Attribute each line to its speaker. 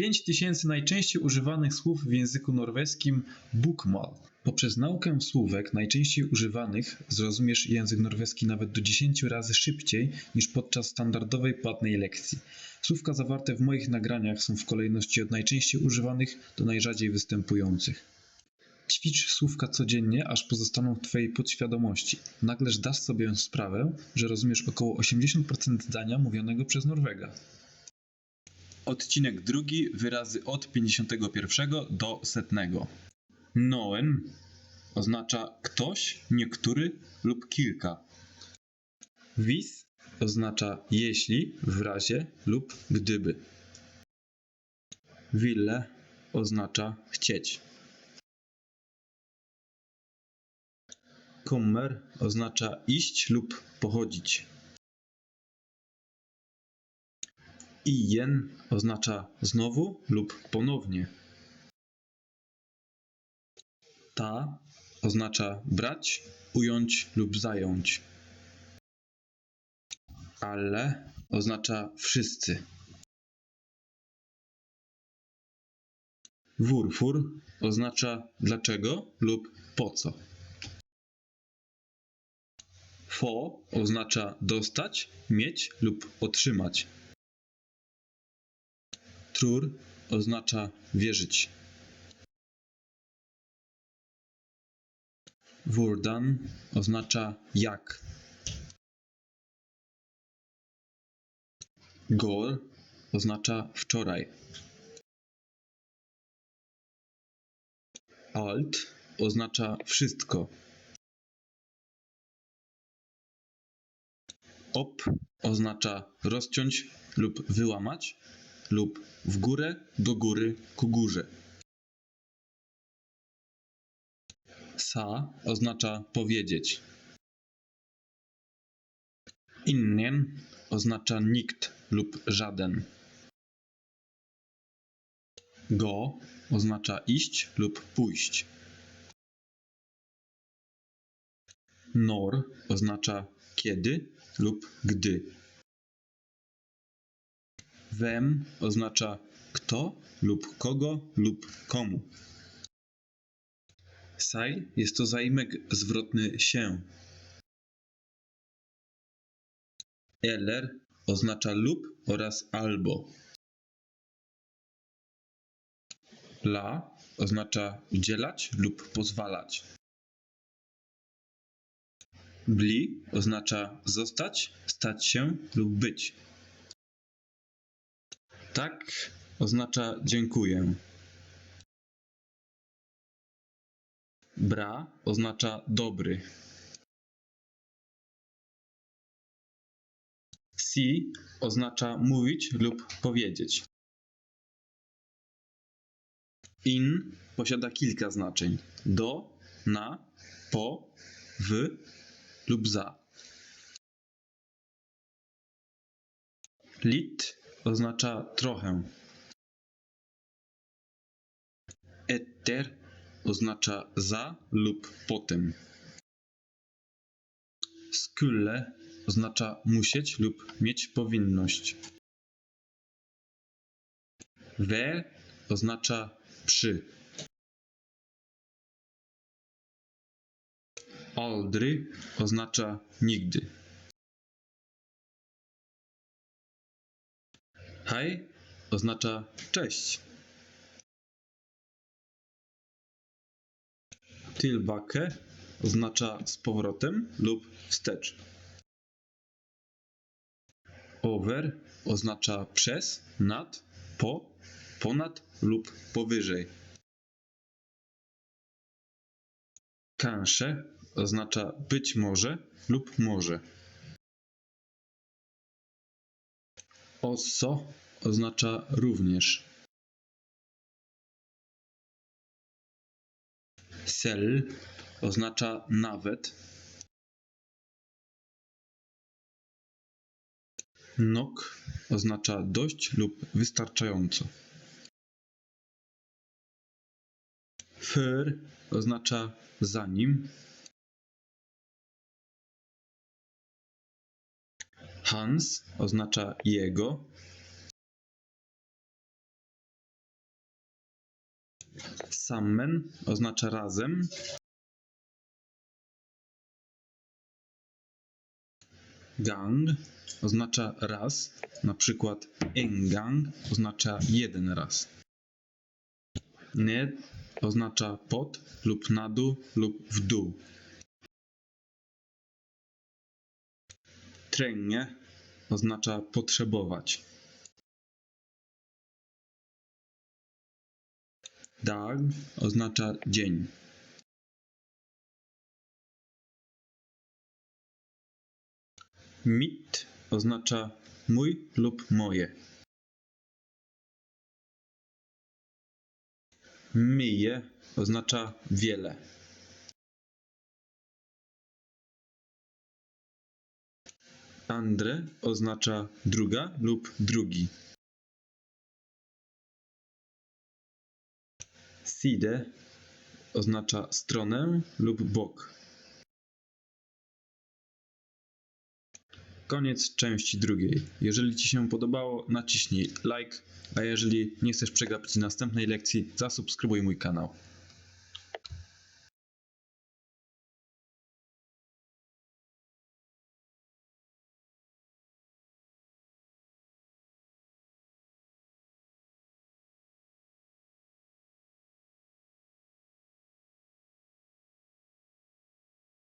Speaker 1: 5000 najczęściej używanych słów w języku norweskim bokmål. Poprzez naukę słówek najczęściej używanych zrozumiesz język norweski nawet do 10 razy szybciej niż podczas standardowej płatnej lekcji. Słówka zawarte w moich nagraniach są w kolejności od najczęściej używanych do najrzadziej występujących. Ćwicz słówka codziennie, aż pozostaną w Twojej podświadomości. Nagleż dasz sobie sprawę, że rozumiesz około 80% zdania mówionego przez Norwega. Odcinek drugi, wyrazy od 51 do setnego. Noen oznacza ktoś, niektóry lub kilka. Wis oznacza jeśli, w razie lub gdyby. Wille oznacza chcieć. Kommer oznacza iść lub pochodzić. Ien oznacza znowu lub ponownie. Ta oznacza brać, ująć lub zająć. Ale oznacza wszyscy. Wurfur oznacza dlaczego lub po co. Fo oznacza dostać, mieć lub otrzymać. Trur oznacza wierzyć. Wurdan oznacza jak. Gor oznacza wczoraj. Alt oznacza wszystko. Op oznacza rozciąć lub wyłamać, lub w górę, do góry, ku górze. Sa oznacza powiedzieć. Innien oznacza nikt lub żaden. Go oznacza iść lub pójść. Nor oznacza kiedy lub gdy. Wem oznacza kto lub kogo lub komu. Saj jest to zaimek zwrotny się. Eller oznacza lub oraz albo. La oznacza udzielać lub pozwalać. Bli oznacza zostać, stać się lub być. Tak oznacza dziękuję. Bra oznacza dobry. Si oznacza mówić lub powiedzieć. In posiada kilka znaczeń: do, na, po, w lub za. Lit oznacza trochę. Etter oznacza za lub potem. Skulle oznacza musieć lub mieć powinność. We oznacza przy. Aldry oznacza nigdy. Hej oznacza cześć. Tilbake oznacza z powrotem lub wstecz. Over oznacza przez, nad, po, ponad lub powyżej. Kansze oznacza być może lub może. Osso oznacza również. Sel oznacza nawet. Nok oznacza dość lub wystarczająco. För oznacza zanim. Hans oznacza jego. Sammen oznacza razem. Gang oznacza raz, na przykład en gang oznacza jeden raz. Ned oznacza pod lub na dół lub w dół. Tręgnie oznacza potrzebować. Dag oznacza dzień. Mit oznacza mój lub moje. Myje oznacza wiele. Andre oznacza druga lub drugi. Side oznacza stronę lub bok. Koniec części drugiej. Jeżeli Ci się podobało, naciśnij like, a jeżeli nie chcesz przegapić następnej lekcji, zasubskrybuj mój kanał.